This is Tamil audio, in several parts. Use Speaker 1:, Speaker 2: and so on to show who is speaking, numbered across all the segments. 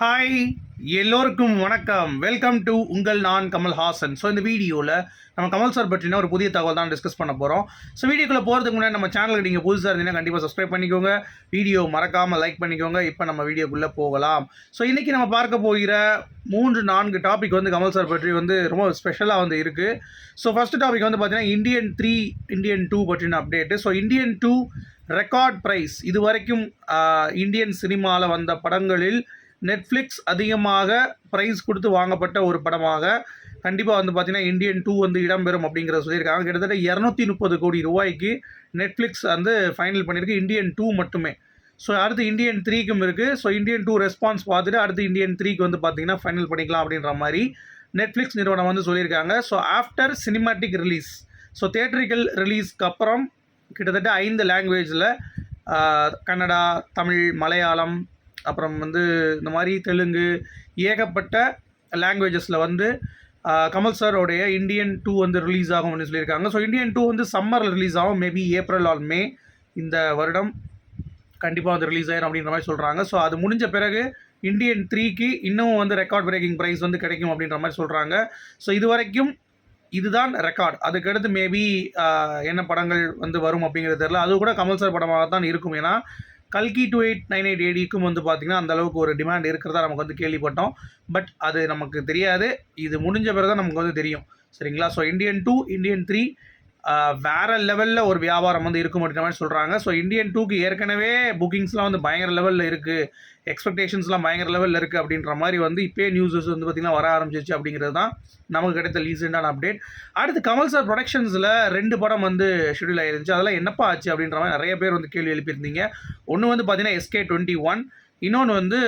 Speaker 1: ஹாய் எல்லோருக்கும் வணக்கம். வெல்கம் டு உங்கள் நான் கமல்ஹாசன். ஸோ இந்த வீடியோவில் நம்ம கமல் சார் பற்றின ஒரு புதிய தகவல் தான் டிஸ்கஸ் பண்ண போகிறோம் ஸோ வீடியோக்குள்ளே போகிறதுக்கு முன்னாடி நம்ம சேனலுக்கு நீங்கள் புதுசாக இருந்தீங்கன்னா கண்டிப்பாக சப்ஸ்கிரைப் பண்ணிக்கோங்க. வீடியோ மறக்காமல் லைக் பண்ணிக்கோங்க. இப்போ நம்ம வீடியோக்குள்ளே போகலாம். ஸோ இன்றைக்கி நம்ம பார்க்க போகிற மூன்று நான்கு டாபிக் வந்து கமல் சார் பற்றி வந்து ரொம்ப ஸ்பெஷலாக வந்து இருக்குது ஸோ ஃபஸ்ட்டு டாபிக் வந்து பார்த்திங்கன்னா இந்தியன் த்ரீ இந்தியன் டூ பற்றின update so Indian two record price இது வரைக்கும் இந்தியன் சினிமாவில் வந்த படங்களில் நெட்ஃப்ளிக்ஸ் அதிகமாக ப்ரைஸ் கொடுத்து வாங்கப்பட்ட ஒரு படமாக கண்டிப்பாக வந்து பார்த்தீங்கன்னா இந்தியன் டூ வந்து இடம்பெறும் அப்படிங்கிறத சொல்லியிருக்காங்க. கிட்டத்தட்ட இரநூத்தி முப்பது கோடி ரூபாய்க்கு நெட்ஃப்ளிக்ஸ் வந்து ஃபைனல் பண்ணியிருக்கு. இந்தியன் டூ மட்டுமே. ஸோ அடுத்து இந்தியன் த்ரீக்கும் இருக்குது ஸோ இந்தியன் டூ ரெஸ்பான்ஸ் பார்த்துட்டு அடுத்து இந்தியன் த்ரீக்கு வந்து பார்த்திங்கன்னா ஃபைனல் பண்ணிக்கலாம் அப்படின்ற மாதிரி நெட்ஃப்ளிக்ஸ் நிறுவனம் வந்து சொல்லியிருக்காங்க. So after cinematic release so theatrical ரிலீஸ்க்கு அப்புறம் கிட்டத்தட்ட ஐந்து லாங்குவேஜில் கன்னடா தமிழ் மலையாளம் அப்புறம் வந்து இந்த மாதிரி தெலுங்கு ஏகப்பட்ட லாங்குவேஜஸில் வந்து கமல் சாரோடைய இந்தியன் டூ வந்து ரிலீஸ் ஆகும் அப்படின்னு சொல்லியிருக்காங்க. ஸோ இந்தியன் டூ வந்து சம்மரில் ரிலீஸ் ஆகும். மேபி ஏப்ரல் ஆர் மே இந்த வருடம் கண்டிப்பாக வந்து ரிலீஸ் ஆயிரும் அப்படின்ற மாதிரி சொல்கிறாங்க ஸோ அது முடிஞ்ச பிறகு இந்தியன் த்ரீக்கு இன்னும் வந்து ரெக்கார்ட் பிரேக்கிங் ப்ரைஸ் வந்து கிடைக்கும் அப்படின்ற மாதிரி சொல்கிறாங்க ஸோ இது வரைக்கும் இதுதான் ரெக்கார்ட் அதுக்கடுத்து மேபி என்ன படங்கள் வந்து வரும் அப்படிங்கிறது தெரியல. அது கூட கமல் சார் படமாக தான் இருக்கும். ஏன்னா கல்கி டூ எயிட் நைன் எயிட் ஏடிக்கும் வந்து பார்த்திங்கன்னா அந்தளவுக்கு ஒரு டிமாண்ட் இருக்கிறதா நமக்கு வந்து கேள்விப்பட்டோம். பட் அது நமக்கு தெரியாது. இது முடிஞ்ச பிறகு தான் நமக்கு வந்து தெரியும். சரிங்களா? So Indian two Indian three வேற லெவலில் ஒரு வியாபாரம் வந்து இருக்கும் அப்படின்ற மாதிரி சொல்கிறாங்க ஸோ இந்தியன் டூக்கு ஏற்கனவே புக்கிங்ஸ்லாம் வந்து பயங்கர லெவலில் இருக்குது எக்ஸ்பெக்டேஷன்ஸ்லாம் பயங்கர லெவலில் இருக்குது அப்படின்ற மாதிரி வந்து இப்போயே நியூஸஸ் வந்து பார்த்திங்கன்னா வர ஆரம்பிச்சிச்சு அப்படிங்கிறது தான் நமக்கு கிடைத்த ரீசெண்டான அப்டேட் அடுத்து கமல் சார் ப்ரொடக்ஷன்ஸில் ரெண்டு படம் வந்து ஷெடியூல் ஆயிருந்துச்சு. அதெல்லாம் என்னப்பா ஆச்சு அப்படின்ற மாதிரி நிறைய பேர் வந்து கேள்வி எழுப்பியிருந்தீங்க. ஒன்று வந்து பார்த்தீங்கன்னா எஸ்கே டுவெண்ட்டி ஒன் இன்னொன்று வந்து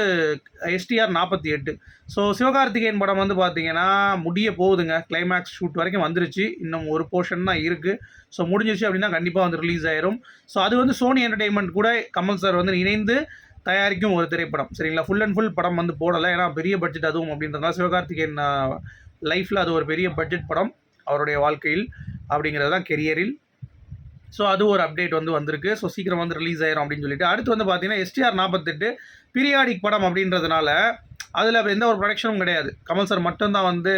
Speaker 1: எஸ்டிஆர் நாற்பத்தி எட்டு. ஸோ சிவகார்த்திகேயன் படம் வந்து பார்த்தீங்கன்னா முடிய போகுதுங்க. கிளைமேக்ஸ் ஷூட் வரைக்கும் வந்துருச்சு. இன்னும் ஒரு போர்ஷன் தான் இருக்குது ஸோ முடிஞ்சிருச்சு அப்படின்னா கண்டிப்பாக வந்து ரிலீஸ் ஆயிரும். ஸோ அது வந்து சோனி என்டர்டெயின்மெண்ட் கூட கமல் சார் வந்து இணைந்து தயாரிக்கும் ஒரு திரைப்படம். சரிங்களா? ஃபுல் அண்ட் ஃபுல் படம் வந்து போடலை. ஏன்னா பெரிய பட்ஜெட் அதுவும் அப்படின்றதுனால சிவகார்த்திகேயன் லைஃப்பில் அது ஒரு பெரிய பட்ஜெட் படம். அவருடைய வாழ்க்கையில் அப்படிங்கிறது தான் கெரியரில் ஸோ அது ஒரு அப்டேட் வந்து வந்திருக்கு. ஸோ சீக்கிரம் வந்து ரிலீஸ் ஆயிரும் அப்படின்னு சொல்லிட்டு. அடுத்து வந்து பார்த்தீங்கன்னா எஸ்டிஆர் நாற்பத்தெட்டு பீரியாடிக் படம் அப்படின்றதுனால அதில் எந்த ஒரு ப்ரொடக்ஷனும் கிடையாது. கமல் சார் மட்டும்தான் வந்து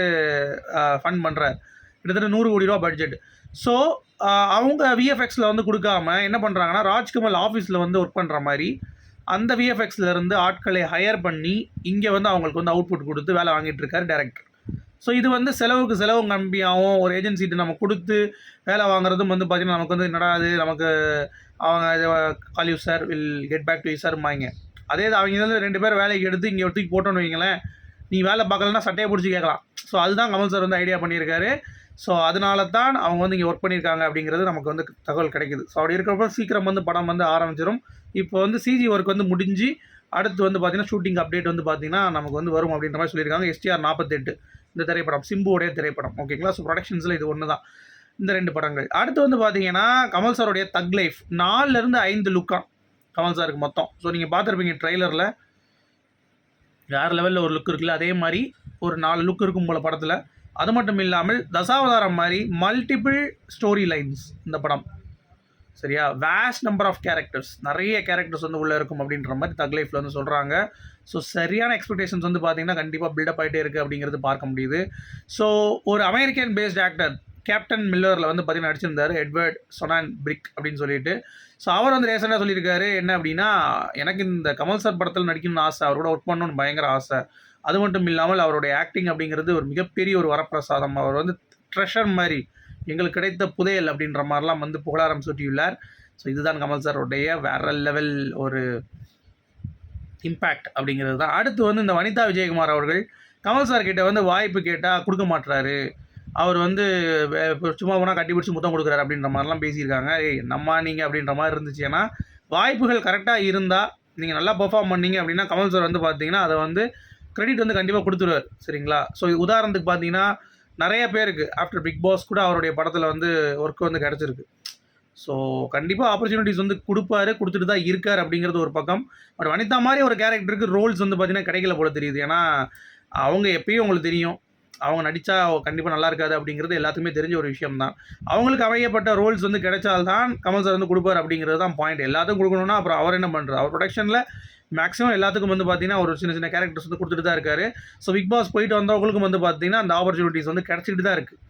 Speaker 1: ஃபண்ட் பண்ணுறார் கிட்டத்தட்ட நூறு கோடி ரூபா பட்ஜெட் ஸோ அவங்க விஎஃப்எக்ஸில் வந்து கொடுக்காம என்ன பண்ணுறாங்கன்னா ராஜ்கமல் ஆஃபீஸில் வந்து ஒர்க் பண்ணுற மாதிரி அந்த விஎஃப்எக்ஸ்லேருந்து இருந்து ஆட்களை ஹையர் பண்ணி இங்கே வந்து அவங்களுக்கு வந்து அவுட்புட் கொடுத்து வேலை வாங்கிட்டு இருக்காரு டேரக்டர் ஸோ இது வந்து செலவுக்கு செலவு கம்மியாகவும் ஒரு ஏஜென்சிட்டு நம்ம கொடுத்து வேலை வாங்குறதும் வந்து பார்த்திங்கன்னா நமக்கு வந்து என்னடா அது நமக்கு அவங்க காலியூ sir will get back to சார்மாங்க அதே இது அவங்க இதில் ரெண்டு பேர் வேலைக்கு எடுத்து இங்கே ஒருத்திக்கு போட்டோன்னு வைங்களேன் நீ வேலை பார்க்கலன்னா சட்டையை பிடிச்சி கேட்கலாம். ஸோ அதுதான் கமல் சார் வந்து ஐடியா பண்ணியிருக்காரு. ஸோ அதனால தான் அவங்க வந்து இங்கே ஒர்க் பண்ணியிருக்காங்க அப்படிங்கிறது நமக்கு வந்து தகவல் கிடைக்குது. ஸோ அப்படி இருக்கிறப்ப சீக்கிரம் வந்து படம் வந்து ஆரம்பிச்சிடும் இப்போ வந்து சிஜி ஒர்க் வந்து முடிஞ்சு அடுத்து வந்து பார்த்தீங்கன்னா ஷூட்டிங் அப்டேட் வந்து பார்த்தீங்கன்னா நமக்கு வந்து வரும் அப்படின்ற மாதிரி சொல்லியிருக்காங்க. எஸ்டிஆர் நாற்பத்தெட்டு இந்த திரைப்படம் சிம்புவோடைய திரைப்படம். ஓகேங்களா ஸோ ப்ரொடக்ஷன்ஸில் இது ஒன்று தான் இந்த ரெண்டு படங்கள். அடுத்து வந்து பார்த்தீங்கன்னா கமல் சாருடைய தக் லைஃப் நாலுலேருந்து ஐந்து லுக்கான் கமல் சாருக்கு மொத்தம். ஸோ நீங்கள் பார்த்துருப்பீங்க ட்ரெய்லரில் வேறு லெவலில் ஒரு லுக் இருக்குல்ல அதே மாதிரி ஒரு நாலு லுக் இருக்கும் போல படத்தில். அது மட்டும் இல்லாமல் தசாவதாரம் மாதிரி மல்டிபிள் ஸ்டோரி லைன்ஸ் இந்த படம். சரியா? வேஸ்ட் நம்பர் ஆஃப் கேரக்டர்ஸ் நிறைய கேரக்டர்ஸ் வந்து உள்ளே இருக்கும் அப்படின்ற மாதிரி தக் லைஃப்பில் வந்து சொல்கிறாங்க ஸோ சரியான எக்ஸ்பெக்டேஷன்ஸ் வந்து பார்த்தீங்கன்னா கண்டிப்பாக பில்டப் ஆகிட்டே இருக்குது அப்படிங்கிறது பார்க்க முடியுது. ஸோ ஒரு அமெரிக்கன் பேஸ்ட் ஆக்டர் கேப்டன் மில்லரில் வந்து பார்த்தீங்கன்னா நடிச்சிருந்தார் எட்வர்ட் சொனான் பிரிக் அப்படின்னு சொல்லிட்டு. ஸோ அவர் வந்து ரீசெண்டாக சொல்லியிருக்காரு என்ன அப்படின்னா எனக்கு இந்த கமல் சார் படத்தில் நடிக்கணும்னு ஆசை அவரோட ஒர்க் பண்ணணும்னு பயங்கர ஆசை. அது மட்டும் இல்லாமல் அவருடைய ஆக்டிங் அப்படிங்கிறது ஒரு மிகப்பெரிய ஒரு வரப்பிரசாதம். அவர் வந்து ட்ரெஷர் மாதிரி எங்களுக்கு கிடைத்த புதையல் அப்படின்ற மாதிரிலாம் வந்து புகழாரம் சூட்டியுள்ளார். ஸோ இதுதான் கமல் சாருடைய வேற லெவல் ஒரு இம்பேக்ட் அப்படிங்கிறது தான். அடுத்து வந்து இந்த வனிதா விஜயகுமார் அவர்கள் கமல் சார் கிட்ட வந்து வாய்ப்பு கேட்டால் கொடுக்க மாட்டுறாரு அவர் வந்து சும்மா போனால் கட்டி பிடிச்சி முத்தம் கொடுக்குறாரு அப்படின்ற மாதிரிலாம் பேசியிருக்காங்க. ஏய் நம்மா நீங்கள் அப்படின்ற மாதிரி இருந்துச்சு. ஏன்னா வாய்ப்புகள் கரெக்டாக இருந்தால் நீங்கள் நல்லா பெர்ஃபார்ம் பண்ணீங்க அப்படின்னா கமல் சார் வந்து பார்த்தீங்கன்னா அதை வந்து க்ரெடிட் வந்து கண்டிப்பாக கொடுத்துருவார். சரிங்களா? ஸோ உதாரணத்துக்கு பார்த்தீங்கன்னா நிறைய பேருக்கு ஆஃப்டர் பிக் பாஸ் கூட அவருடைய படத்தில் வந்து ஒர்க் வந்து கிடச்சிருக்கு. ஸோ கண்டிப்பாக ஆப்பர்ச்சுனிட்டிஸ் வந்து கொடுப்பாரு கொடுத்துட்டு தான் இருக்கார் அப்படிங்கிறது ஒரு பக்கம். பட் வனிதா மாதிரி ஒரு கேரக்டருக்கு ரோல்ஸ் வந்து பார்த்தீங்கன்னா கிடைக்கல போல தெரியுது. ஏன்னா அவங்க எப்பயும் உங்களுக்கு தெரியும். அவங்க நடித்தா கண்டிப்பாக நல்லா இருக்காது அப்படிங்கிறது எல்லாத்துக்குமே தெரிஞ்ச ஒரு விஷயம் தான் அவங்களுக்கு அமையப்பட்ட ரோல்ஸ் வந்து கிடைச்சால்தான் கமல் சார் வந்து கொடுப்பார் அப்படிங்கிறது தான் பாயிண்ட் எல்லாத்துக்கும் கொடுக்கணும்னா அப்புறம் அவர் என்ன பண்ணுறாரு அவர் ப்ரொடக்ஷனில் மேக்ஸிமம் எல்லாத்துக்கும் வந்து பார்த்தீங்கன்னா ஒரு சின்ன சின்ன கேரக்டர்ஸ் வந்து கொடுத்துட்டு தான் இருக்காரு. ஸோ பிக் பாஸ் போயிட்டு வந்தவங்களுக்கும் வந்து பார்த்தீங்கன்னா அந்த ஆப்பர்ச்சுனிட்டிஸ் வந்து கிடச்சிக்கிட்டு தான் இருக்குது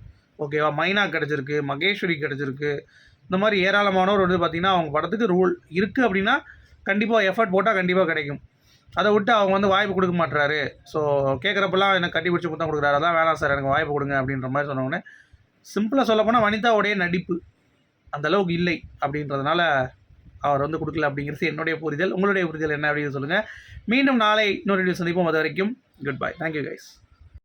Speaker 1: ஓகேவா மைனா கிடச்சிருக்கு மகேஸ்வரி கிடச்சிருக்கு. இந்த மாதிரி ஏராளமானவர் வந்து பார்த்தீங்கன்னா அவங்க படத்துக்கு ரோல் இருக்குது அப்படின்னா கண்டிப்பாக எஃபர்ட் போட்டால் கண்டிப்பாக கிடைக்கும். அதை விட்டு அவங்க வந்து வாய்ப்பு கொடுக்க மாட்டுறாரு ஸோ கேட்குறப்பெல்லாம் எனக்கு கட்டி பிடிச்சி முத்தம் கொடுக்குறாரு. அதான் வேணாம் சார் எனக்கு வாய்ப்பு கொடுங்க அப்படின்ற மாதிரி சொன்னோடனே சிம்பிளாக சொல்லப்போனால் வனிதாவுடைய நடிப்பு அந்த அளவுக்கு இல்லை அப்படின்றதுனால அவர் வந்து கொடுக்கல அப்படிங்கிறது என்னுடைய புரிதல். உங்களுடைய புரிதல் என்ன அப்படின்னு சொல்லுங்கள் மீண்டும் நாளை இன்னொரு வீடியோ சந்திப்போம். அது வரைக்கும் குட் பை தேங்க்யூ கைஸ்